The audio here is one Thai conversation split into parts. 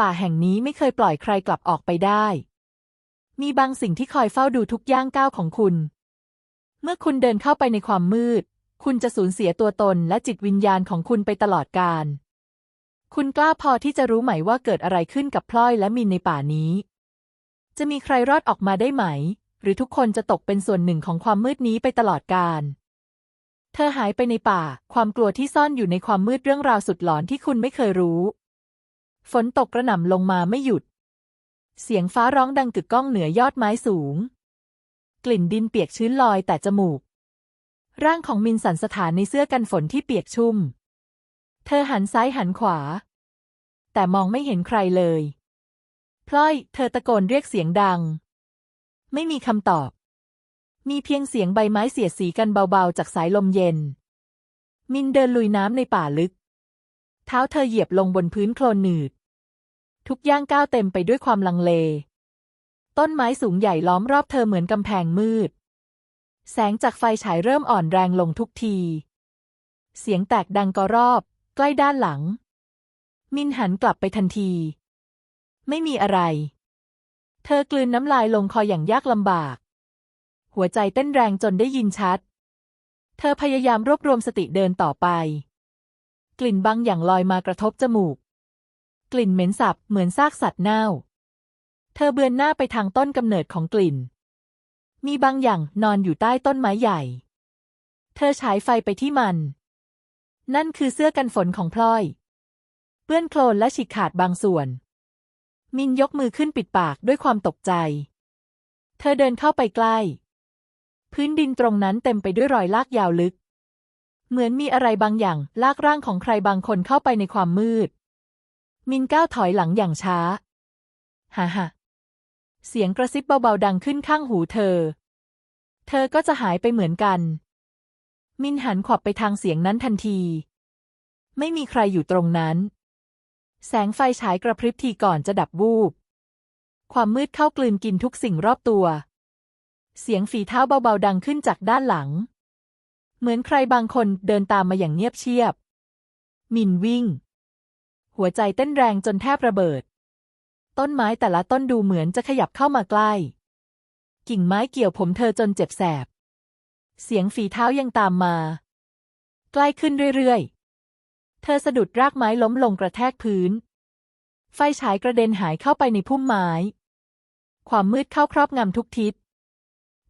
ป่าแห่งนี้ไม่เคยปล่อยใครกลับออกไปได้ มีบางสิ่งที่คอยเฝ้าดูทุกย่างก้าวของคุณ เมื่อคุณเดินเข้าไปในความมืด คุณจะสูญเสียตัวตนและจิตวิญญาณของคุณไปตลอดกาล คุณกล้าพอที่จะรู้ไหมว่าเกิดอะไรขึ้นกับพลอยและมินในป่านี้ จะมีใครรอดออกมาได้ไหม หรือทุกคนจะตกเป็นส่วนหนึ่งของความมืดนี้ไปตลอดกาลเธอหายไปในป่า ความกลัวที่ซ่อนอยู่ในความมืดเรื่องราวสุดหลอนที่คุณไม่เคยรู้ ฝนตกกระหน่ำลงมาไม่หยุด เสียงฟ้าร้องดังกึกก้องเหนือยอดไม้สูง กลิ่นดินเปียกชื้นลอยแต่จมูก ร่างของมินสันสถานในเสื้อกันฝนที่เปียกชุ่ม เธอหันซ้ายหันขวา แต่มองไม่เห็นใครเลย พลอย เธอตะโกนเรียกเสียงดัง ไม่มีคำตอบ มีเพียงเสียงใบไม้เสียดสีกันเบาๆ จากสายลมเย็น มินเดินลุยน้ำในป่าลึก เท้าเธอเหยียบลงบนพื้นโคลนหนืด ทุกย่างก้าวเต็มไปด้วยความลังเล ต้นไม้สูงใหญ่ล้อมรอบเธอเหมือนกำแพงมืด แสงจากไฟฉายเริ่มอ่อนแรงลงทุกที เสียงแตกดังกระรอบ ใกล้ด้านหลัง มินหันกลับไปทันที ไม่มีอะไร เธอกลืนน้ำลายลงคออย่างยากลำบาก หัวใจเต้นแรงจนได้ยินชัด เธอพยายามรวบรวมสติเดินต่อไป กลิ่นบางอย่างลอยมากระทบจมูก กลิ่นเหม็นสับเหมือนซากสัตว์เน่า เธอเบือนหน้าไปทางต้นกำเนิดของกลิ่น มีบางอย่างนอนอยู่ใต้ต้นไม้ใหญ่ เธอฉายไฟไปที่มัน นั่นคือเสื้อกันฝนของพลอย เปื้อนโคลนและฉีกขาดบางส่วน มินยกมือขึ้นปิดปากด้วยความตกใจ เธอเดินเข้าไปใกล้ พื้นดินตรงนั้นเต็มไปด้วยรอยลากยาวลึก เหมือนมีอะไรบางอย่างลากร่างของใครบางคนเข้าไปในความมืด มินก้าวถอยหลังอย่างช้าฮ่าฮ่าเสียงกระซิบเบาๆดังขึ้นข้างหูเธอ เธอก็จะหายไปเหมือนกัน มินหันขวับไปทางเสียงนั้นทันที ไม่มีใครอยู่ตรงนั้น แสงไฟฉายกระพริบทีก่อนจะดับวูบ ความมืดเข้ากลืนกินทุกสิ่งรอบตัว เสียงฝีเท้าเบาๆดังขึ้นจากด้านหลัง เหมือนใครบางคนเดินตามมาอย่างเงียบเชียบ มินวิ่ง หัวใจเต้นแรงจนแทบระเบิด ต้นไม้แต่ละต้นดูเหมือนจะขยับเข้ามาใกล้ กิ่งไม้เกี่ยวผมเธอจนเจ็บแสบ เสียงฝีเท้ายังตามมา ใกล้ขึ้นเรื่อยๆ เธอสะดุดรากไม้ล้มลงกระแทกพื้น ไฟฉายกระเด็นหายเข้าไปในพุ่มไม้ ความมืดเข้าครอบงำทุกทิศ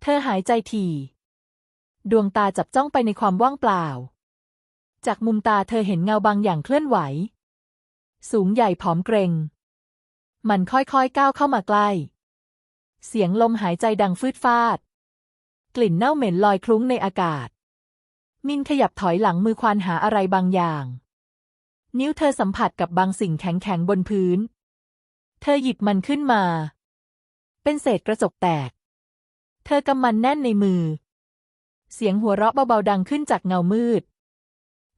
เธอหายใจถี่ ดวงตาจับจ้องไปในความว่างเปล่าจากมุมตาเธอเห็นเงาบางอย่างเคลื่อนไหว สูงใหญ่ผอมเกรง มันค่อยๆก้าวเข้ามาใกล้ เสียงลมหายใจดังฟืดฟาด กลิ่นเน่าเหม็นลอยคลุ้งในอากาศ มินขยับถอยหลังมือควานหาอะไรบางอย่าง นิ้วเธอสัมผัสกับบางสิ่งแข็งๆบนพื้น เธอหยิบมันขึ้นมา เป็นเศษกระจกแตก เธอกำมันแน่นในมือ เสียงหัวเราะเบาๆดังขึ้นจากเงามืด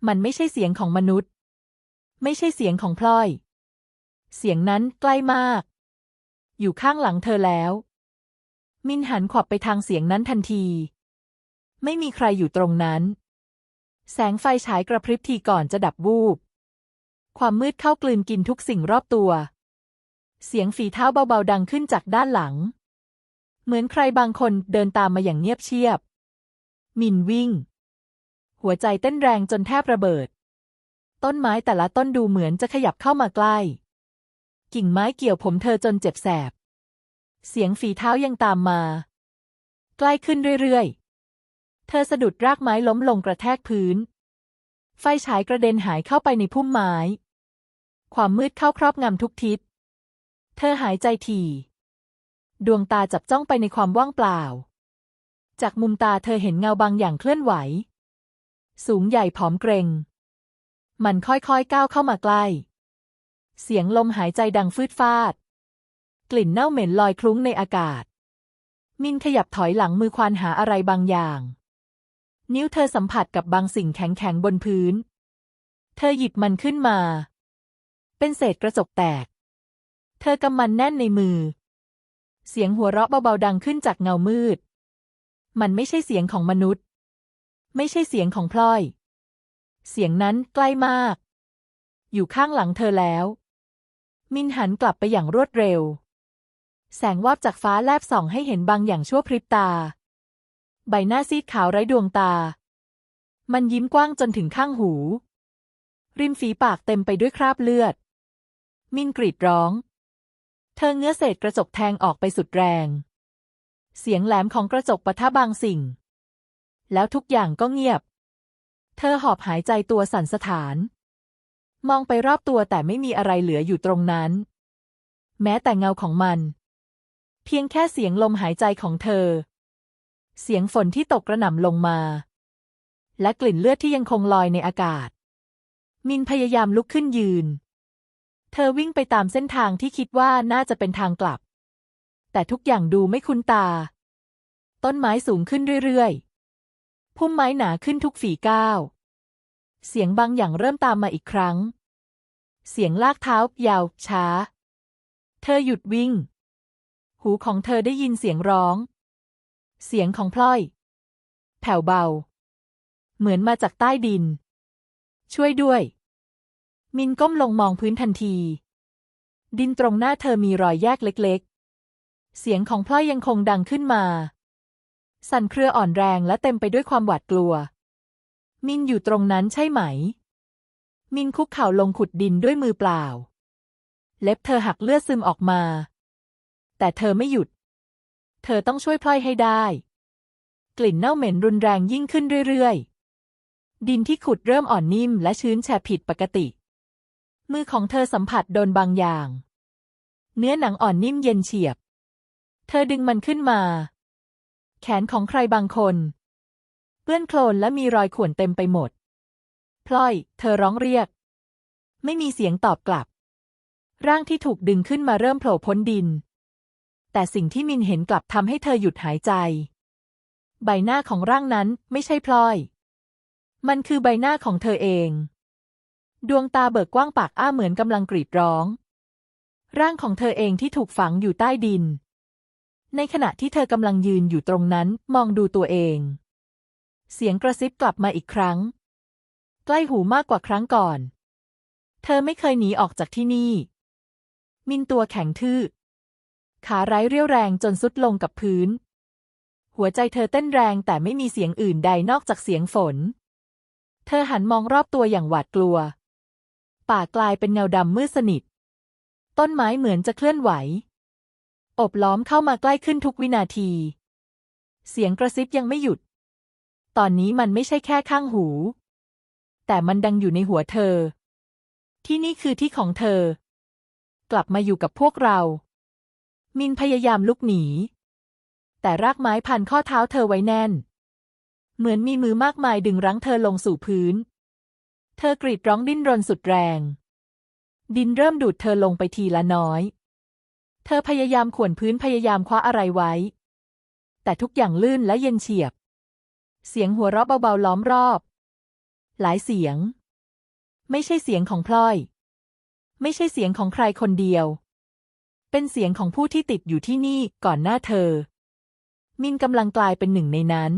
มันไม่ใช่เสียงของมนุษย์ ไม่ใช่เสียงของพลอย เสียงนั้นใกล้มาก อยู่ข้างหลังเธอแล้ว มินหันขวับไปทางเสียงนั้นทันที ไม่มีใครอยู่ตรงนั้น แสงไฟฉายกระพริบทีก่อนจะดับวูบ ความมืดเข้ากลืนกินทุกสิ่งรอบตัว เสียงฝีเท้าเบาๆดังขึ้นจากด้านหลัง เหมือนใครบางคนเดินตามมาอย่างเงียบเชียบ มินวิ่ง หัวใจเต้นแรงจนแทบระเบิด ต้นไม้แต่ละต้นดูเหมือนจะขยับเข้ามาใกล้ กิ่งไม้เกี่ยวผมเธอจนเจ็บแสบ เสียงฝีเท้ายังตามมา ใกล้ขึ้นเรื่อยๆ เธอสะดุดรากไม้ล้มลงกระแทกพื้น ไฟฉายกระเด็นหายเข้าไปในพุ่มไม้ ความมืดเข้าครอบงำทุกทิศ เธอหายใจถี่ ดวงตาจับจ้องไปในความว่างเปล่า จากมุมตาเธอเห็นเงาบางอย่างเคลื่อนไหว สูงใหญ่ผอมเกรง มันค่อยๆก้าวเข้ามาใกล้ เสียงลมหายใจดังฟืดฟาด กลิ่นเน่าเหม็นลอยคลุ้งในอากาศ มินขยับถอยหลังมือควานหาอะไรบางอย่าง นิ้วเธอสัมผัสกับบางสิ่งแข็งๆบนพื้น เธอหยิบมันขึ้นมา เป็นเศษกระจกแตก เธอกำมันแน่นในมือ เสียงหัวเราะเบาๆดังขึ้นจากเงามืด มันไม่ใช่เสียงของมนุษย์ ไม่ใช่เสียงของพลอย เสียงนั้นใกล้มาก อยู่ข้างหลังเธอแล้ว มินหันกลับไปอย่างรวดเร็ว แสงวาบจากฟ้าแลบส่องให้เห็นบางอย่างชั่วพริบตา ใบหน้าซีดขาวไร้ดวงตา มันยิ้มกว้างจนถึงข้างหู ริมฝีปากเต็มไปด้วยคราบเลือด มินกรีดร้อง เธอเงื้อเศษกระจกแทงออกไปสุดแรง เสียงแหลมของกระจกปะทะบางสิ่ง แล้วทุกอย่างก็เงียบ เธอหอบหายใจตัวสั่นสะท้าน มองไปรอบตัวแต่ไม่มีอะไรเหลืออยู่ตรงนั้น แม้แต่เงาของมัน เพียงแค่เสียงลมหายใจของเธอ เสียงฝนที่ตกกระหน่ำลงมา และกลิ่นเลือดที่ยังคงลอยในอากาศ มินพยายามลุกขึ้นยืน เธอวิ่งไปตามเส้นทางที่คิดว่าน่าจะเป็นทางกลับ แต่ทุกอย่างดูไม่คุ้นตา ต้นไม้สูงขึ้นเรื่อยๆ พุ่มไม้หนาขึ้นทุกฝีก้าว เสียงบางอย่างเริ่มตามมาอีกครั้ง เสียงลากเท้ายาว ช้า เธอหยุดวิ่ง หูของเธอได้ยินเสียงร้อง เสียงของพลอย แผ่วเบา เหมือนมาจากใต้ดิน ช่วยด้วย มินก้มลงมองพื้นทันที ดินตรงหน้าเธอมีรอยแยกเล็ก ๆ เสียงของพลอยยังคงดังขึ้นมา สั่นเครืออ่อนแรงและเต็มไปด้วยความหวาดกลัว มินอยู่ตรงนั้นใช่ไหม มินคุกเข่าลงขุดดินด้วยมือเปล่า เล็บเธอหักเลือดซึมออกมา แต่เธอไม่หยุด เธอต้องช่วยพลอยให้ได้ กลิ่นเน่าเหม็นรุนแรงยิ่งขึ้นเรื่อยๆ ดินที่ขุดเริ่มอ่อนนิ่มและชื้นแฉะผิดปกติ มือของเธอสัมผัสโดนบางอย่าง เนื้อหนังอ่อนนิ่มเย็นเฉียบ เธอดึงมันขึ้นมา แขนของใครบางคน เปื้อนโคลนและมีรอยข่วนเต็มไปหมด พลอย เธอร้องเรียก ไม่มีเสียงตอบกลับ ร่างที่ถูกดึงขึ้นมาเริ่มโผล่พ้นดิน แต่สิ่งที่มินเห็นกลับทำให้เธอหยุดหายใจ ใบหน้าของร่างนั้นไม่ใช่พลอย มันคือใบหน้าของเธอเอง ดวงตาเบิกกว้างปากอ้าเหมือนกำลังกรีดร้อง ร่างของเธอเองที่ถูกฝังอยู่ใต้ดิน ในขณะที่เธอกำลังยืนอยู่ตรงนั้นมองดูตัวเอง เสียงกระซิบกลับมาอีกครั้ง ใกล้หูมากกว่าครั้งก่อน เธอไม่เคยหนีออกจากที่นี่ มินตัวแข็งทื่อ ขาไร้เรี่ยวแรงจนสุดลงกับพื้น หัวใจเธอเต้นแรงแต่ไม่มีเสียงอื่นใดนอกจากเสียงฝน เธอหันมองรอบตัวอย่างหวาดกลัว ป่ากลายเป็นเงาดำมืดสนิท ต้นไม้เหมือนจะเคลื่อนไหว อบล้อมเข้ามาใกล้ขึ้นทุกวินาที เสียงกระซิบยังไม่หยุด ตอนนี้มันไม่ใช่แค่ข้างหู แต่มันดังอยู่ในหัวเธอ ที่นี่คือที่ของเธอ กลับมาอยู่กับพวกเรา มินพยายามลุกหนี แต่รากไม้พันข้อเท้าเธอไว้แน่น เหมือนมีมือมากมายดึงรั้งเธอลงสู่พื้น เธอกรีดร้องดิ้นรนสุดแรง ดินเริ่มดูดเธอลงไปทีละน้อย เธอพยายามข่วนพื้นพยายามคว้าอะไรไว้ แต่ทุกอย่างลื่นและเย็นเฉียบ เสียงหัวเราะเบาๆล้อมรอบ หลายเสียง ไม่ใช่เสียงของพลอย ไม่ใช่เสียงของใครคนเดียว เป็นเสียงของผู้ที่ติดอยู่ที่นี่ก่อนหน้าเธอ มินกำลังกลายเป็นหนึ่งในนั้น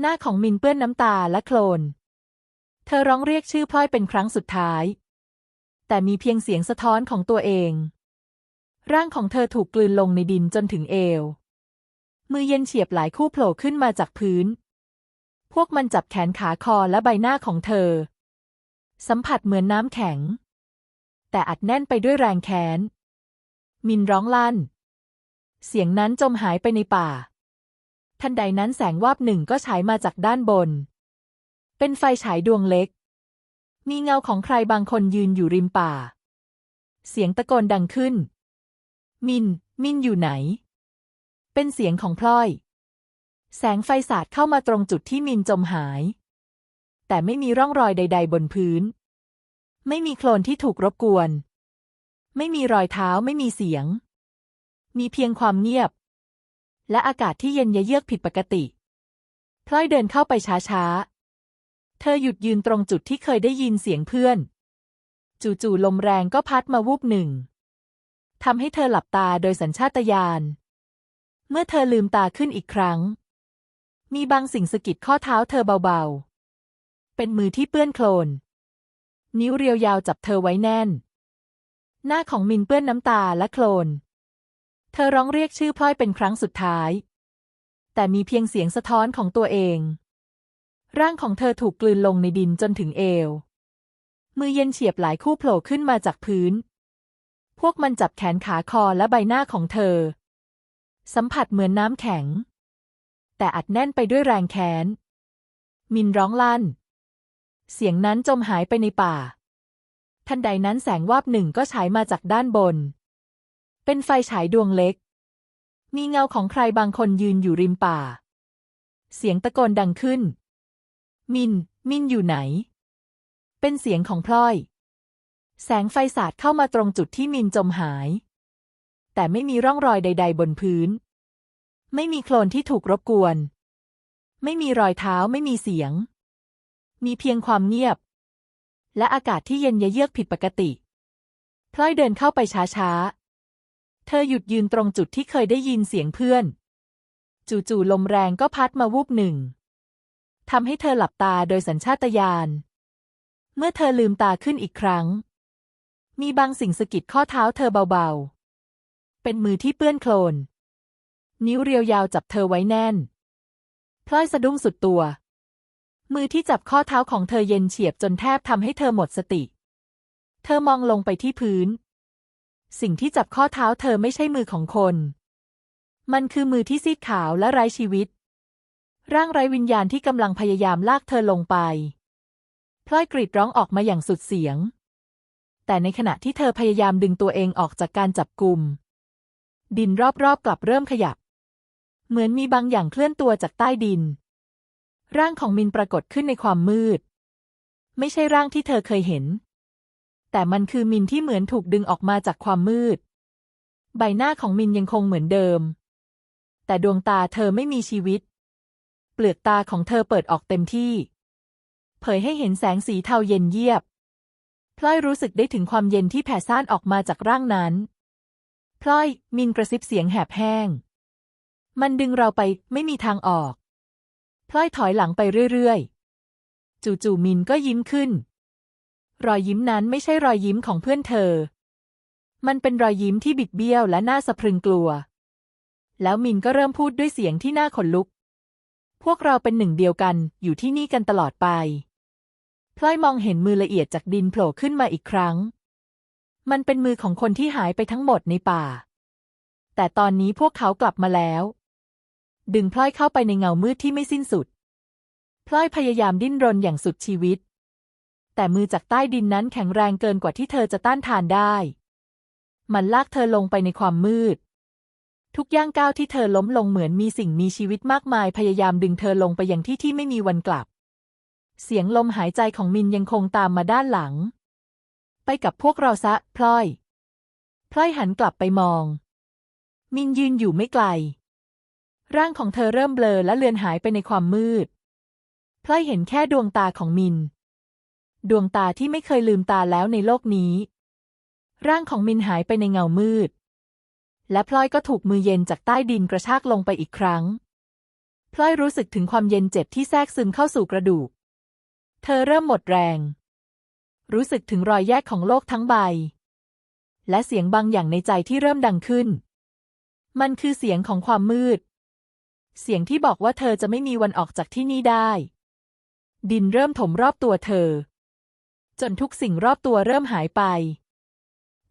หน้าของมินเปื้อนน้ำตาและโคลน เธอร้องเรียกชื่อพลอยเป็นครั้งสุดท้าย แต่มีเพียงเสียงสะท้อนของตัวเอง ร่างของเธอถูกกลืนลงในดินจนถึงเอว มือเย็นเฉียบหลายคู่โผล่ขึ้นมาจากพื้น พวกมันจับแขนขาคอและใบหน้าของเธอ สัมผัสเหมือนน้ำแข็ง แต่อัดแน่นไปด้วยแรงแค้น มินร้องลั่น เสียงนั้นจมหายไปในป่า ทันใดนั้นแสงวาบหนึ่งก็ฉายมาจากด้านบน เป็นไฟฉายดวงเล็ก มีเงาของใครบางคนยืนอยู่ริมป่า เสียงตะโกนดังขึ้น มิน มินอยู่ไหน เป็นเสียงของพลอย แสงไฟสาดเข้ามาตรงจุดที่มินจมหาย แต่ไม่มีร่องรอยใด ๆ บนพื้น ไม่มีโคลนที่ถูกรบกวน ไม่มีรอยเท้าไม่มีเสียง มีเพียงความเงียบ และอากาศที่เย็นเยือกผิดปกติ พลอยเดินเข้าไปช้าๆ เธอหยุดยืนตรงจุดที่เคยได้ยินเสียงเพื่อน จู่ๆลมแรงก็พัดมาวูบหนึ่ง ทำให้เธอหลับตาโดยสัญชาตญาณ เมื่อเธอลืมตาขึ้นอีกครั้ง มีบางสิ่งสะกิดข้อเท้าเธอเบาๆ เป็นมือที่เปื้อนโคลน นิ้วเรียวยาวจับเธอไว้แน่น หน้าของมินเปื้อนน้ำตาและโคลน เธอร้องเรียกชื่อพลอยเป็นครั้งสุดท้าย แต่มีเพียงเสียงสะท้อนของตัวเอง ร่างของเธอถูกกลืนลงในดินจนถึงเอว มือเย็นเฉียบหลายคู่โผล่ขึ้นมาจากพื้น พวกมันจับแขนขาคอและใบหน้าของเธอ สัมผัสเหมือนน้ำแข็ง แต่อัดแน่นไปด้วยแรงแค้น มินร้องลั่น เสียงนั้นจมหายไปในป่า ทันใดนั้นแสงวาบหนึ่งก็ฉายมาจากด้านบน เป็นไฟฉายดวงเล็ก มีเงาของใครบางคนยืนอยู่ริมป่า เสียงตะโกนดังขึ้น มิน มินอยู่ไหน เป็นเสียงของพลอย แสงไฟสาดเข้ามาตรงจุดที่มินจมหาย แต่ไม่มีร่องรอยใด ๆ บนพื้น ไม่มีโคลนที่ถูกรบกวน ไม่มีรอยเท้าไม่มีเสียง มีเพียงความเงียบ และอากาศที่เย็นเยือกผิดปกติพลอยเดินเข้าไปช้าๆ เธอหยุดยืนตรงจุดที่เคยได้ยินเสียงเพื่อน จู่ๆลมแรงก็พัดมาวูบหนึ่งทำให้เธอหลับตาโดยสัญชาตญาณ เมื่อเธอลืมตาขึ้นอีกครั้ง มีบางสิ่งสะกิดข้อเท้าเธอเบาๆ เป็นมือที่เปื้อนโคลน นิ้วเรียวยาวจับเธอไว้แน่น พลอยสะดุ้งสุดตัว มือที่จับข้อเท้าของเธอเย็นเฉียบจนแทบทำให้เธอหมดสติ เธอมองลงไปที่พื้น สิ่งที่จับข้อเท้าเธอไม่ใช่มือของคน มันคือมือที่ซีดขาวและไร้ชีวิต ร่างไร้วิญญาณที่กำลังพยายามลากเธอลงไป พลอยกรีดร้องออกมาอย่างสุดเสียง แต่ในขณะที่เธอพยายามดึงตัวเองออกจากการจับกลุ่ม ดินรอบๆกลับเริ่มขยับ เหมือนมีบางอย่างเคลื่อนตัวจากใต้ดิน ร่างของมินปรากฏขึ้นในความมืด ไม่ใช่ร่างที่เธอเคยเห็น แต่มันคือมินที่เหมือนถูกดึงออกมาจากความมืด ใบหน้าของมินยังคงเหมือนเดิม แต่ดวงตาเธอไม่มีชีวิต เปลือกตาของเธอเปิดออกเต็มที่ เผยให้เห็นแสงสีเทาเย็นเยียบ พลอยรู้สึกได้ถึงความเย็นที่แผ่ซ่านออกมาจากร่างนั้น พลอย มินกระซิบเสียงแหบแห้ง มันดึงเราไปไม่มีทางออก พลอยถอยหลังไปเรื่อยๆ จู่ๆมินก็ยิ้มขึ้น รอยยิ้มนั้นไม่ใช่รอยยิ้มของเพื่อนเธอ มันเป็นรอยยิ้มที่บิดเบี้ยวและน่าสะพรึงกลัว แล้วมินก็เริ่มพูดด้วยเสียงที่น่าขนลุก พวกเราเป็นหนึ่งเดียวกันอยู่ที่นี่กันตลอดไป พลอยมองเห็นมือละเอียดจากดินโผล่ขึ้นมาอีกครั้ง มันเป็นมือของคนที่หายไปทั้งหมดในป่า แต่ตอนนี้พวกเขากลับมาแล้ว ดึงพลอยเข้าไปในเงามืดที่ไม่สิ้นสุด พลอยพยายามดิ้นรนอย่างสุดชีวิต แต่มือจากใต้ดินนั้นแข็งแรงเกินกว่าที่เธอจะต้านทานได้ มันลากเธอลงไปในความมืด ทุกย่างก้าวที่เธอล้มลงเหมือนมีสิ่งมีชีวิตมากมายพยายามดึงเธอลงไปยังที่ที่ไม่มีวันกลับ เสียงลมหายใจของมินยังคงตามมาด้านหลัง ไปกับพวกเราซะ พลอย พลอยหันกลับไปมอง มินยืนอยู่ไม่ไกล ร่างของเธอเริ่มเบลอและเลือนหายไปในความมืด พลอยเห็นแค่ดวงตาของมิน ดวงตาที่ไม่เคยลืมตาแล้วในโลกนี้ ร่างของมินหายไปในเงามืด และพลอยก็ถูกมือเย็นจากใต้ดินกระชากลงไปอีกครั้งพลอยรู้สึกถึงความเย็นเจ็บที่แทรกซึมเข้าสู่กระดูก เธอเริ่มหมดแรง รู้สึกถึงรอยแยกของโลกทั้งใบ และเสียงบางอย่างในใจที่เริ่มดังขึ้น มันคือเสียงของความมืด เสียงที่บอกว่าเธอจะไม่มีวันออกจากที่นี่ได้ ดินเริ่มถมรอบตัวเธอ จนทุกสิ่งรอบตัวเริ่มหายไป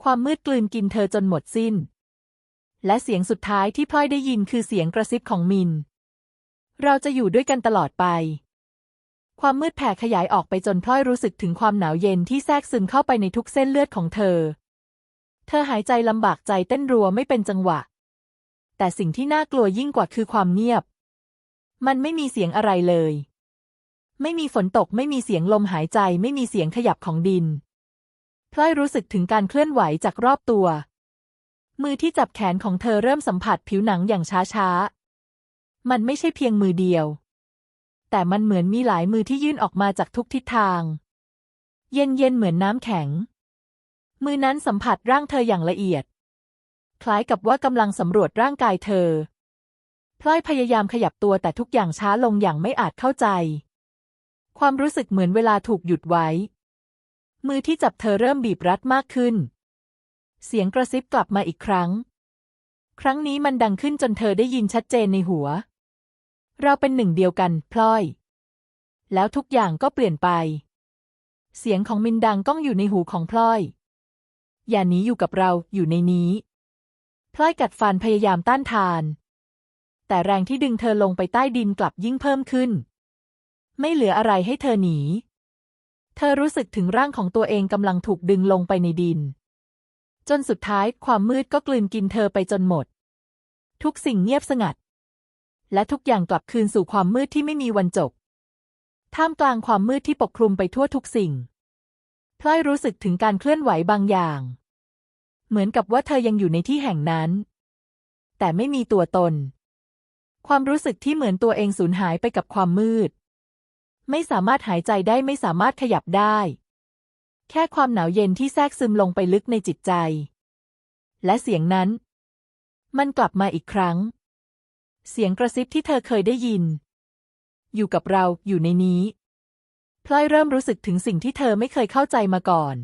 ความมืดกลืนกินเธอจนหมดสิ้น และเสียงสุดท้ายที่พลอยได้ยินคือเสียงกระซิบของมิน เราจะอยู่ด้วยกันตลอดไป ความมืดแผ่ขยายออกไปจนพลอยรู้สึกถึงความหนาวเย็นที่แทรกซึมเข้าไปในทุกเส้นเลือดของเธอ เธอหายใจลำบากใจเต้นรัวไม่เป็นจังหวะ แต่สิ่งที่น่ากลัวยิ่งกว่าคือความเงียบ มันไม่มีเสียงอะไรเลย ไม่มีฝนตกไม่มีเสียงลมหายใจไม่มีเสียงขยับของดินพลอยรู้สึกถึงการเคลื่อนไหวจากรอบตัว มือที่จับแขนของเธอเริ่มสัมผัสผิวหนังอย่างช้าๆ มันไม่ใช่เพียงมือเดียว แต่มันเหมือนมีหลายมือที่ยื่นออกมาจากทุกทิศทาง เย็นๆเหมือนน้ำแข็ง มือนั้นสัมผัสร่างเธออย่างละเอียด คล้ายกับว่ากำลังสำรวจร่างกายเธอ พลอยพยายามขยับตัวแต่ทุกอย่างช้าลงอย่างไม่อาจเข้าใจ ความรู้สึกเหมือนเวลาถูกหยุดไว้ มือที่จับเธอเริ่มบีบรัดมากขึ้น เสียงกระซิบกลับมาอีกครั้ง ครั้งนี้มันดังขึ้นจนเธอได้ยินชัดเจนในหัว เราเป็นหนึ่งเดียวกัน พลอย แล้วทุกอย่างก็เปลี่ยนไป เสียงของมินดังก้องอยู่ในหูของพลอย อย่าหนีอยู่กับเราอยู่ในนี้ พลอยกัดฟันพยายามต้านทาน แต่แรงที่ดึงเธอลงไปใต้ดินกลับยิ่งเพิ่มขึ้น ไม่เหลืออะไรให้เธอหนี เธอรู้สึกถึงร่างของตัวเองกำลังถูกดึงลงไปในดิน จนสุดท้ายความมืดก็กลืนกินเธอไปจนหมด ทุกสิ่งเงียบสงัด และทุกอย่างกลับคืนสู่ความมืดที่ไม่มีวันจบ ท่ามกลางความมืดที่ปกคลุมไปทั่วทุกสิ่งพลอยรู้สึกถึงการเคลื่อนไหวบางอย่าง เหมือนกับว่าเธอยังอยู่ในที่แห่งนั้น แต่ไม่มีตัวตน ความรู้สึกที่เหมือนตัวเองสูญหายไปกับความมืด ไม่สามารถหายใจได้ไม่สามารถขยับได้ แค่ความหนาวเย็นที่แทรกซึมลงไปลึกในจิตใจ และเสียงนั้น มันกลับมาอีกครั้ง เสียงกระซิบที่เธอเคยได้ยิน อยู่กับเราอยู่ในนี้พลอยเริ่มรู้สึกถึงสิ่งที่เธอไม่เคยเข้าใจมาก่อน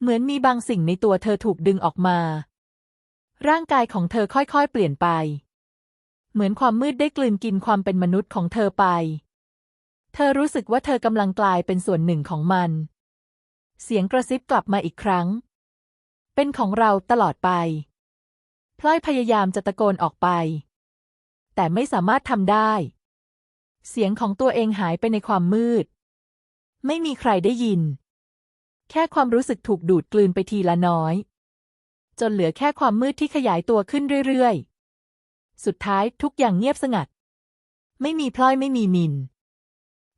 เหมือนมีบางสิ่งในตัวเธอถูกดึงออกมา ร่างกายของเธอค่อยๆ เปลี่ยนไป เหมือนความมืดได้กลืนกินความเป็นมนุษย์ของเธอไป เธอรู้สึกว่าเธอกำลังกลายเป็นส่วนหนึ่งของมัน เสียงกระซิบกลับมาอีกครั้ง เป็นของเราตลอดไปพลอยพยายามจะตะโกนออกไป แต่ไม่สามารถทำได้ เสียงของตัวเองหายไปในความมืด ไม่มีใครได้ยิน แค่ความรู้สึกถูกดูดกลืนไปทีละน้อย จนเหลือแค่ความมืดที่ขยายตัวขึ้นเรื่อยๆ สุดท้ายทุกอย่างเงียบสงัด ไม่มีพลอยไม่มีมิน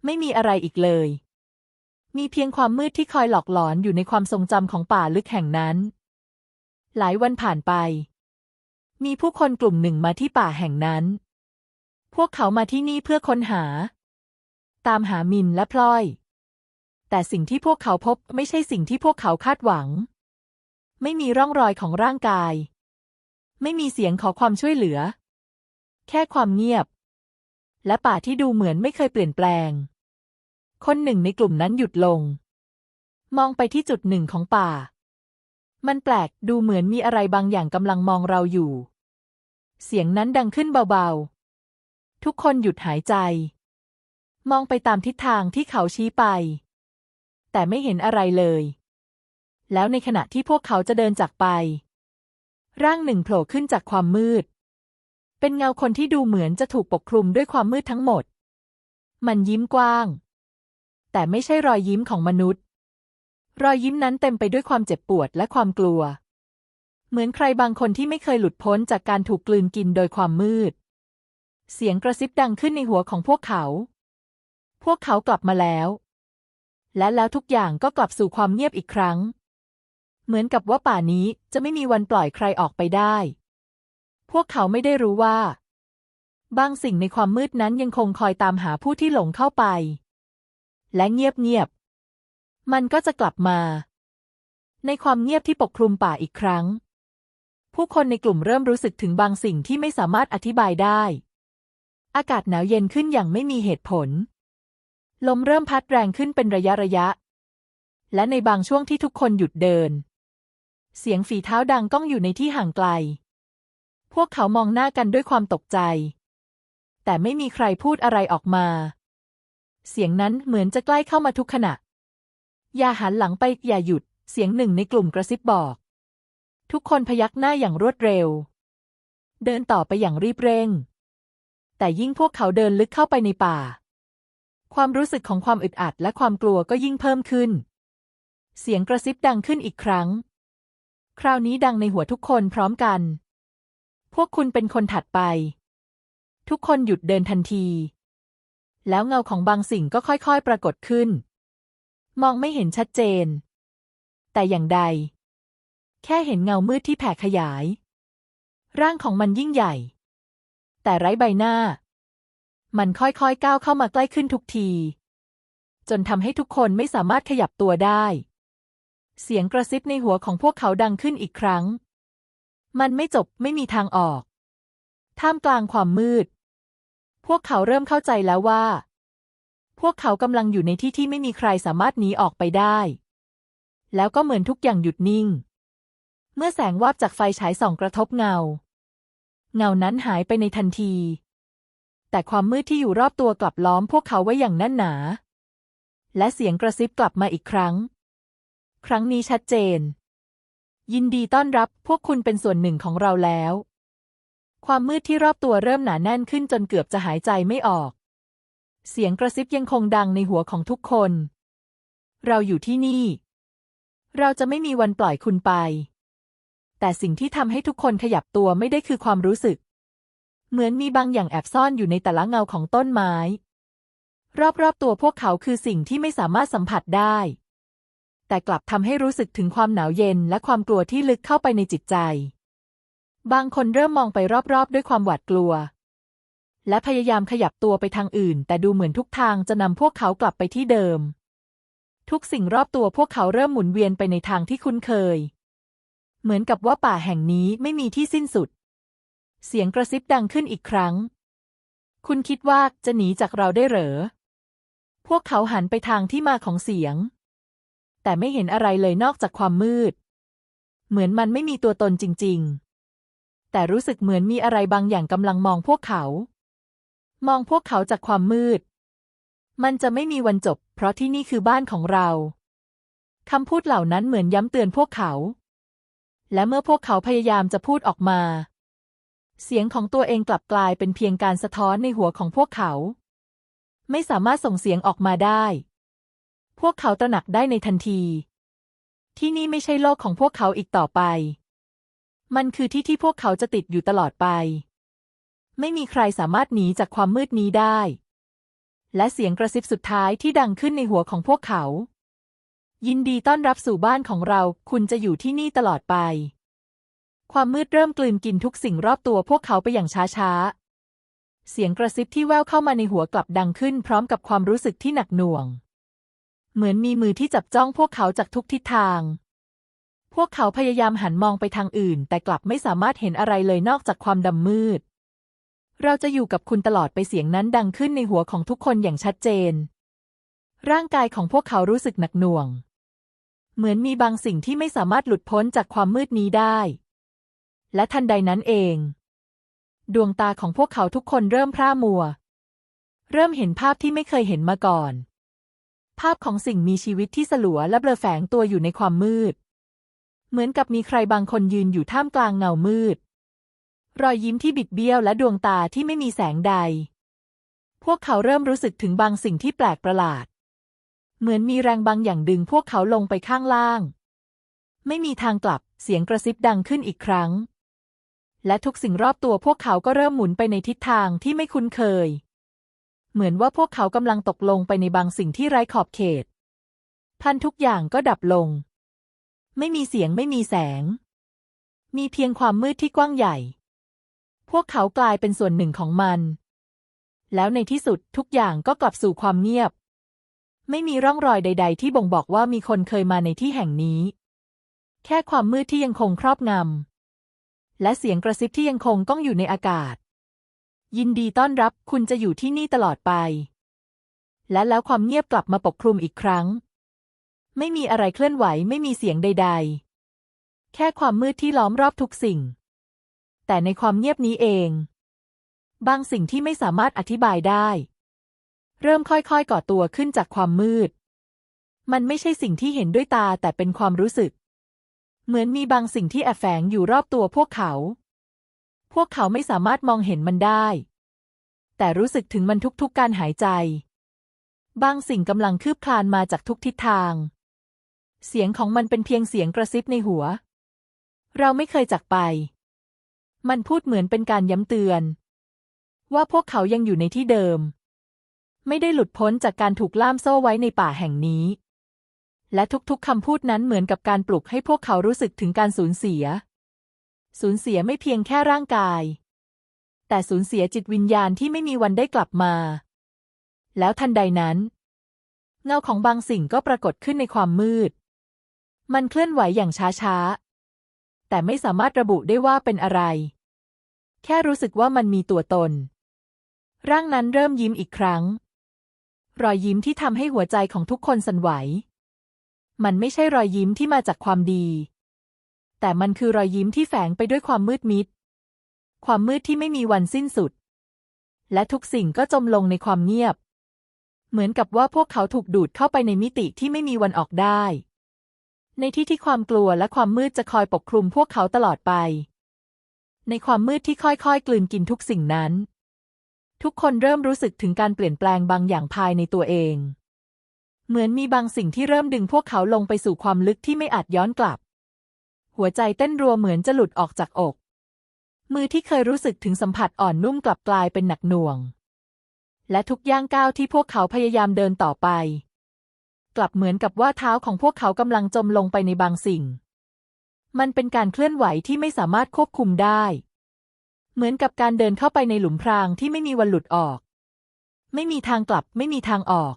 ไม่มีอะไรอีกเลย มีเพียงความมืดที่คอยหลอกหลอนอยู่ในความทรงจำของป่าลึกแห่งนั้น หลายวันผ่านไปมีผู้คนกลุ่มหนึ่งมาที่ป่าแห่งนั้น วกเขามาที่นี่เพื่อค้นหา ตามหามินและพลอย แต่สิ่งที่พวกเขาพบไม่ใช่สิ่งที่พวกเขาคาดหวัง ไม่มีร่องรอยของร่างกาย ไม่มีเสียงขอความช่วยเหลือ แค่ความเงียบ และป่าที่ดูเหมือนไม่เคยเปลี่ยนแปลง คนหนึ่งในกลุ่มนั้นหยุดลง มองไปที่จุดหนึ่งของป่า มันแปลกดูเหมือนมีอะไรบางอย่างกำลังมองเราอยู่เสียงนั้นดังขึ้นเบาๆ ทุกคนหยุดหายใจ มองไปตามทิศทางที่เขาชี้ไป แต่ไม่เห็นอะไรเลย แล้วในขณะที่พวกเขาจะเดินจากไป ร่างหนึ่งโผล่ขึ้นจากความมืด เป็นเงาคนที่ดูเหมือนจะถูกปกคลุมด้วยความมืดทั้งหมด มันยิ้มกว้าง แต่ไม่ใช่รอยยิ้มของมนุษย์ รอยยิ้มนั้นเต็มไปด้วยความเจ็บปวดและความกลัว เหมือนใครบางคนที่ไม่เคยหลุดพ้นจากการถูกกลืนกินโดยความมืด เสียงกระซิบดังขึ้นในหัวของพวกเขา พวกเขากลับมาแล้ว และแล้วทุกอย่างก็กลับสู่ความเงียบอีกครั้ง เหมือนกับว่าป่านี้จะไม่มีวันปล่อยใครออกไปได้ พวกเขาไม่ได้รู้ว่า บางสิ่งในความมืดนั้นยังคงคอยตามหาผู้ที่หลงเข้าไป และเงียบๆมันก็จะกลับมา ในความเงียบที่ปกคลุมป่าอีกครั้ง ผู้คนในกลุ่มเริ่มรู้สึกถึงบางสิ่งที่ไม่สามารถอธิบายได้ อากาศหนาวเย็นขึ้นอย่างไม่มีเหตุผล ลมเริ่มพัดแรงขึ้นเป็นระยะระยะ และในบางช่วงที่ทุกคนหยุดเดิน เสียงฝีเท้าดังก้องอยู่ในที่ห่างไกล พวกเขามองหน้ากันด้วยความตกใจ แต่ไม่มีใครพูดอะไรออกมา เสียงนั้นเหมือนจะใกล้เข้ามาทุกขณะ อย่าหันหลังไปอย่าหยุด เสียงหนึ่งในกลุ่มกระซิบบอก ทุกคนพยักหน้าอย่างรวดเร็ว เดินต่อไปอย่างรีบเร่ง แต่ยิ่งพวกเขาเดินลึกเข้าไปในป่า ความรู้สึกของความอึดอัดและความกลัวก็ยิ่งเพิ่มขึ้น เสียงกระซิบดังขึ้นอีกครั้ง คราวนี้ดังในหัวทุกคนพร้อมกัน พวกคุณเป็นคนถัดไป ทุกคนหยุดเดินทันที แล้วเงาของบางสิ่งก็ค่อยๆ ปรากฏขึ้น มองไม่เห็นชัดเจน แต่อย่างใด แค่เห็นเงามืดที่แผ่ขยาย ร่างของมันยิ่งใหญ่ แต่ไร้ใบหน้า มันค่อยๆก้าวเข้ามาใกล้ขึ้นทุกที จนทำให้ทุกคนไม่สามารถขยับตัวได้ เสียงกระซิบในหัวของพวกเขาดังขึ้นอีกครั้ง มันไม่จบไม่มีทางออก ท่ามกลางความมืด พวกเขาเริ่มเข้าใจแล้วว่า พวกเขากำลังอยู่ในที่ที่ไม่มีใครสามารถหนีออกไปได้ แล้วก็เหมือนทุกอย่างหยุดนิ่ง เมื่อแสงวาบจากไฟฉายส่องกระทบเงา เงานั้นหายไปในทันที แต่ความมืดที่อยู่รอบตัวกลับล้อมพวกเขาไว้อย่างแน่นหนา และเสียงกระซิบกลับมาอีกครั้ง ครั้งนี้ชัดเจน ยินดีต้อนรับพวกคุณเป็นส่วนหนึ่งของเราแล้ว ความมืดที่รอบตัวเริ่มหนาแน่นขึ้นจนเกือบจะหายใจไม่ออก เสียงกระซิบยังคงดังในหัวของทุกคน เราอยู่ที่นี่ เราจะไม่มีวันปล่อยคุณไป แต่สิ่งที่ทำให้ทุกคนขยับตัวไม่ได้คือความรู้สึก เหมือนมีบางอย่างแอบซ่อนอยู่ในแต่ละเงาของต้นไม้ รอบๆตัวพวกเขาคือสิ่งที่ไม่สามารถสัมผัสได้ แต่กลับทำให้รู้สึกถึงความหนาวเย็นและความกลัวที่ลึกเข้าไปในจิตใจ บางคนเริ่มมองไปรอบๆ ด้วยความหวาดกลัว และพยายามขยับตัวไปทางอื่น แต่ดูเหมือนทุกทางจะนำพวกเขากลับไปที่เดิม ทุกสิ่งรอบตัวพวกเขาเริ่มหมุนเวียนไปในทางที่คุ้นเคย เหมือนกับว่าป่าแห่งนี้ไม่มีที่สิ้นสุด เสียงกระซิบดังขึ้นอีกครั้ง คุณคิดว่าจะหนีจากเราได้เหรอ พวกเขาหันไปทางที่มาของเสียง แต่ไม่เห็นอะไรเลยนอกจากความมืด เหมือนมันไม่มีตัวตนจริง ๆ แต่รู้สึกเหมือนมีอะไรบางอย่างกำลังมองพวกเขา มองพวกเขาจากความมืด มันจะไม่มีวันจบ เพราะที่นี่คือบ้านของเราคำพูดเหล่านั้นเหมือนย้ำเตือนพวกเขา และเมื่อพวกเขาพยายามจะพูดออกมา เสียงของตัวเองกลับกลายเป็นเพียงการสะท้อนในหัวของพวกเขา ไม่สามารถส่งเสียงออกมาได้ พวกเขาตระหนักได้ในทันที ที่นี่ไม่ใช่โลกของพวกเขาอีกต่อไป มันคือที่ที่พวกเขาจะติดอยู่ตลอดไป ไม่มีใครสามารถหนีจากความมืดนี้ได้ และเสียงกระซิบสุดท้ายที่ดังขึ้นในหัวของพวกเขา ยินดีต้อนรับสู่บ้านของเรา คุณจะอยู่ที่นี่ตลอดไป ความมืดเริ่มกลืนกินทุกสิ่งรอบตัวพวกเขาไปอย่างช้าๆ เสียงกระซิบที่แว่วเข้ามาในหัวกลับดังขึ้น พร้อมกับความรู้สึกที่หนักหน่วง เหมือนมีมือที่จับจ้องพวกเขาจากทุกทิศทาง พวกเขาพยายามหันมองไปทางอื่น แต่กลับไม่สามารถเห็นอะไรเลยนอกจากความดำมืด เราจะอยู่กับคุณตลอดไปเสียงนั้นดังขึ้นในหัวของทุกคนอย่างชัดเจน ร่างกายของพวกเขารู้สึกหนักหน่วง เหมือนมีบางสิ่งที่ไม่สามารถหลุดพ้นจากความมืดนี้ได้ และทันใดนั้นเอง ดวงตาของพวกเขาทุกคนเริ่มพร่ามัว เริ่มเห็นภาพที่ไม่เคยเห็นมาก่อน ภาพของสิ่งมีชีวิตที่สลัวและเบลอแฝงตัวอยู่ในความมืด เหมือนกับมีใครบางคนยืนอยู่ท่ามกลางเงามืด รอยยิ้มที่บิดเบี้ยวและดวงตาที่ไม่มีแสงใด พวกเขาเริ่มรู้สึกถึงบางสิ่งที่แปลกประหลาด เหมือนมีแรงบางอย่างดึงพวกเขาลงไปข้างล่าง ไม่มีทางกลับ เสียงกระซิบดังขึ้นอีกครั้ง และทุกสิ่งรอบตัวพวกเขาก็เริ่มหมุนไปในทิศทางที่ไม่คุ้นเคย เหมือนว่าพวกเขากำลังตกลงไปในบางสิ่งที่ไร้ขอบเขต พันทุกอย่างก็ดับลง ไม่มีเสียงไม่มีแสง มีเพียงความมืดที่กว้างใหญ่ พวกเขากลายเป็นส่วนหนึ่งของมัน แล้วในที่สุดทุกอย่างก็กลับสู่ความเงียบ ไม่มีร่องรอยใด ๆ ที่บ่งบอกว่ามีคนเคยมาในที่แห่งนี้ แค่ความมืดที่ยังคงครอบงำ และเสียงกระซิบที่ยังคงก้องอยู่ในอากาศ ยินดีต้อนรับคุณจะอยู่ที่นี่ตลอดไป และแล้วความเงียบกลับมาปกคลุมอีกครั้ง ไม่มีอะไรเคลื่อนไหวไม่มีเสียงใด ๆ แค่ความมืดที่ล้อมรอบทุกสิ่ง แต่ในความเงียบนี้เอง บางสิ่งที่ไม่สามารถอธิบายได้ เริ่มค่อยๆก่อตัวขึ้นจากความมืด มันไม่ใช่สิ่งที่เห็นด้วยตาแต่เป็นความรู้สึก เหมือนมีบางสิ่งที่แอบแฝงอยู่รอบตัวพวกเขา พวกเขาไม่สามารถมองเห็นมันได้ แต่รู้สึกถึงมันทุกๆการหายใจ บางสิ่งกำลังคืบคลานมาจากทุกทิศทาง เสียงของมันเป็นเพียงเสียงกระซิบในหัว เราไม่เคยจากไป มันพูดเหมือนเป็นการย้ำเตือน ว่าพวกเขายังอยู่ในที่เดิม ไม่ได้หลุดพ้นจากการถูกล่ามโซ่ไว้ในป่าแห่งนี้ และทุกๆคำพูดนั้นเหมือนกับการปลุกให้พวกเขารู้สึกถึงการสูญเสีย สูญเสียไม่เพียงแค่ร่างกาย แต่สูญเสียจิตวิญญาณที่ไม่มีวันได้กลับมา แล้วทันใดนั้น เงาของบางสิ่งก็ปรากฏขึ้นในความมืด มันเคลื่อนไหวอย่างช้าๆ แต่ไม่สามารถระบุได้ว่าเป็นอะไร แค่รู้สึกว่ามันมีตัวตนร่างนั้นเริ่มยิ้มอีกครั้ง รอยยิ้มที่ทำให้หัวใจของทุกคนสั่นไหว มันไม่ใช่รอยยิ้มที่มาจากความดี แต่มันคือรอยยิ้มที่แฝงไปด้วยความมืดมิด ความมืดที่ไม่มีวันสิ้นสุด และทุกสิ่งก็จมลงในความเงียบ เหมือนกับว่าพวกเขาถูกดูดเข้าไปในมิติที่ไม่มีวันออกได้ ในที่ที่ความกลัวและความมืดจะคอยปกคลุมพวกเขาตลอดไป ในความมืดที่ค่อยๆ กลืนกินทุกสิ่งนั้น ทุกคนเริ่มรู้สึกถึงการเปลี่ยนแปลงบางอย่างภายในตัวเอง เหมือนมีบางสิ่งที่เริ่มดึงพวกเขาลงไปสู่ความลึกที่ไม่อาจย้อนกลับ หัวใจเต้นรัวเหมือนจะหลุดออกจากอก มือที่เคยรู้สึกถึงสัมผัสอ่อนนุ่มกลับกลายเป็นหนักหน่วง และทุกย่างก้าวที่พวกเขาพยายามเดินต่อไป กลับเหมือนกับว่าเท้าของพวกเขากำลังจมลงไปในบางสิ่ง มันเป็นการเคลื่อนไหวที่ไม่สามารถควบคุมได้ เหมือนกับการเดินเข้าไปในหลุมพรางที่ไม่มีวันหลุดออก ไม่มีทางกลับไม่มีทางออก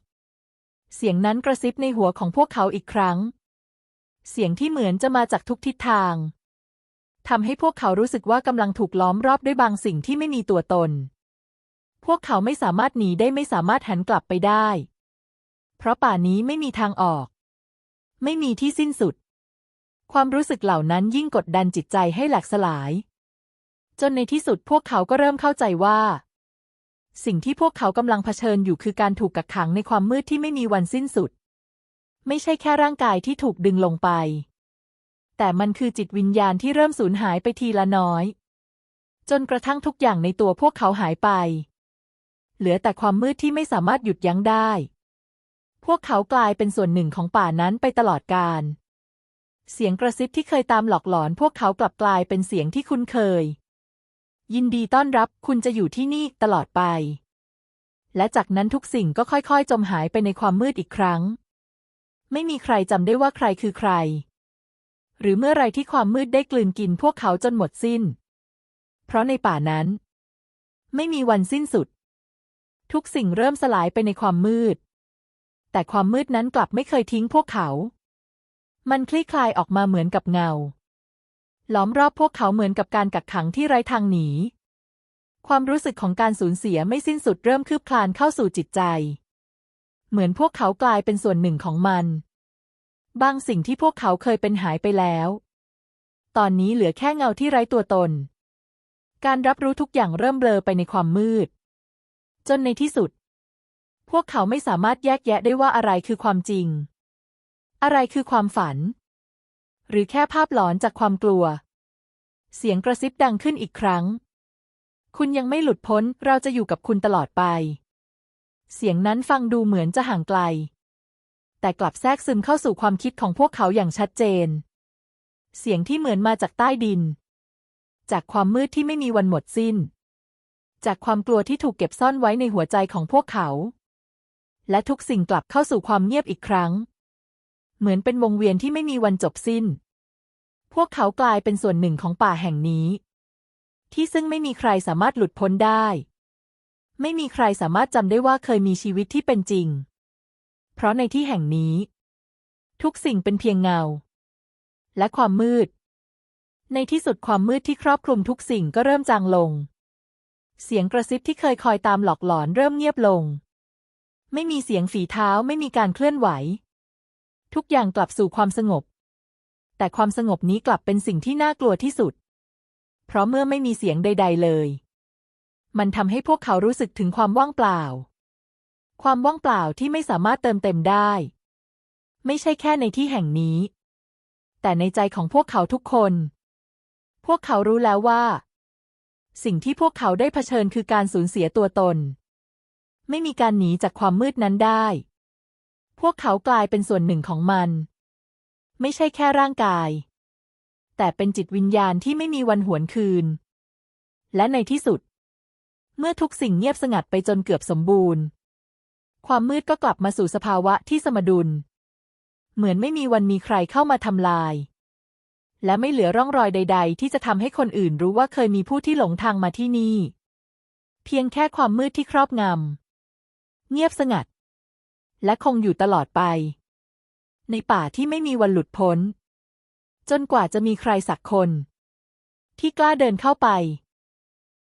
เสียงนั้นกระซิบในหัวของพวกเขาอีกครั้ง เสียงที่เหมือนจะมาจากทุกทิศทางทำให้พวกเขารู้สึกว่ากำลังถูกล้อมรอบด้วยบางสิ่งที่ไม่มีตัวตน พวกเขาไม่สามารถหนีได้ไม่สามารถหันกลับไปได้ เพราะป่านี้ไม่มีทางออก ไม่มีที่สิ้นสุด ความรู้สึกเหล่านั้นยิ่งกดดันจิตใจให้แหลกสลาย จนในที่สุดพวกเขาก็เริ่มเข้าใจว่า สิ่งที่พวกเขากำลังเผชิญอยู่คือการถูกกักขังในความมืดที่ไม่มีวันสิ้นสุด ไม่ใช่แค่ร่างกายที่ถูกดึงลงไป แต่มันคือจิตวิญญาณที่เริ่มสูญหายไปทีละน้อย จนกระทั่งทุกอย่างในตัวพวกเขาหายไป เหลือแต่ความมืดที่ไม่สามารถหยุดยั้งได้ พวกเขากลายเป็นส่วนหนึ่งของป่านั้นไปตลอดกาลเสียงกระซิบที่เคยตามหลอกหลอนพวกเขากลับกลายเป็นเสียงที่คุ้นเคย ยินดีต้อนรับคุณจะอยู่ที่นี่ตลอดไป และจากนั้นทุกสิ่งก็ค่อยๆ จมหายไปในความมืดอีกครั้ง ไม่มีใครจำได้ว่าใครคือใคร หรือเมื่อไรที่ความมืดได้กลืนกินพวกเขาจนหมดสิ้น เพราะในป่านั้น ไม่มีวันสิ้นสุด ทุกสิ่งเริ่มสลายไปในความมืด แต่ความมืดนั้นกลับไม่เคยทิ้งพวกเขา มันคลี่คลายออกมาเหมือนกับเงา ล้อมรอบพวกเขาเหมือนกับการกักขังที่ไร้ทางหนี ความรู้สึกของการสูญเสียไม่สิ้นสุดเริ่มคืบคลานเข้าสู่จิตใจ เหมือนพวกเขากลายเป็นส่วนหนึ่งของมัน บางสิ่งที่พวกเขาเคยเป็นหายไปแล้ว ตอนนี้เหลือแค่เงาที่ไร้ตัวตน การรับรู้ทุกอย่างเริ่มเบลอไปในความมืด จนในที่สุด พวกเขาไม่สามารถแยกแยะได้ว่าอะไรคือความจริง อะไรคือความฝัน หรือแค่ภาพหลอนจากความกลัว เสียงกระซิบดังขึ้นอีกครั้ง คุณยังไม่หลุดพ้น เราจะอยู่กับคุณตลอดไป เสียงนั้นฟังดูเหมือนจะห่างไกล แต่กลับแทรกซึมเข้าสู่ความคิดของพวกเขาอย่างชัดเจน เสียงที่เหมือนมาจากใต้ดิน จากความมืดที่ไม่มีวันหมดสิ้น จากความกลัวที่ถูกเก็บซ่อนไว้ในหัวใจของพวกเขา และทุกสิ่งกลับเข้าสู่ความเงียบอีกครั้ง เหมือนเป็นวงเวียนที่ไม่มีวันจบสิ้น พวกเขากลายเป็นส่วนหนึ่งของป่าแห่งนี้ ที่ซึ่งไม่มีใครสามารถหลุดพ้นได้ ไม่มีใครสามารถจำได้ว่าเคยมีชีวิตที่เป็นจริง เพราะในที่แห่งนี้ ทุกสิ่งเป็นเพียงเงา และความมืด ในที่สุดความมืดที่ครอบคลุมทุกสิ่งก็เริ่มจางลง เสียงกระซิบที่เคยคอยตามหลอกหลอนเริ่มเงียบลง ไม่มีเสียงฝีเท้าไม่มีการเคลื่อนไหว ทุกอย่างกลับสู่ความสงบ แต่ความสงบนี้กลับเป็นสิ่งที่น่ากลัวที่สุด เพราะเมื่อไม่มีเสียงใด ๆ เลย มันทำให้พวกเขารู้สึกถึงความว่างเปล่า ความว่างเปล่าที่ไม่สามารถเติมเต็มได้ ไม่ใช่แค่ในที่แห่งนี้ แต่ในใจของพวกเขาทุกคน พวกเขารู้แล้วว่า สิ่งที่พวกเขาได้เผชิญคือการสูญเสียตัวตน ไม่มีการหนีจากความมืดนั้นได้ พวกเขากลายเป็นส่วนหนึ่งของมัน ไม่ใช่แค่ร่างกาย แต่เป็นจิตวิญญาณที่ไม่มีวันหวนคืน และในที่สุด เมื่อทุกสิ่งเงียบสงัดไปจนเกือบสมบูรณ์ ความมืดก็กลับมาสู่สภาวะที่สมดุล เหมือนไม่มีวันมีใครเข้ามาทำลาย และไม่เหลือร่องรอยใด ๆ ที่จะทำให้คนอื่นรู้ว่าเคยมีผู้ที่หลงทางมาที่นี่ เพียงแค่ความมืดที่ครอบงำเงียบสงัด และคงอยู่ตลอดไป ในป่าที่ไม่มีวันหลุดพ้น จนกว่าจะมีใครสักคน ที่กล้าเดินเข้าไป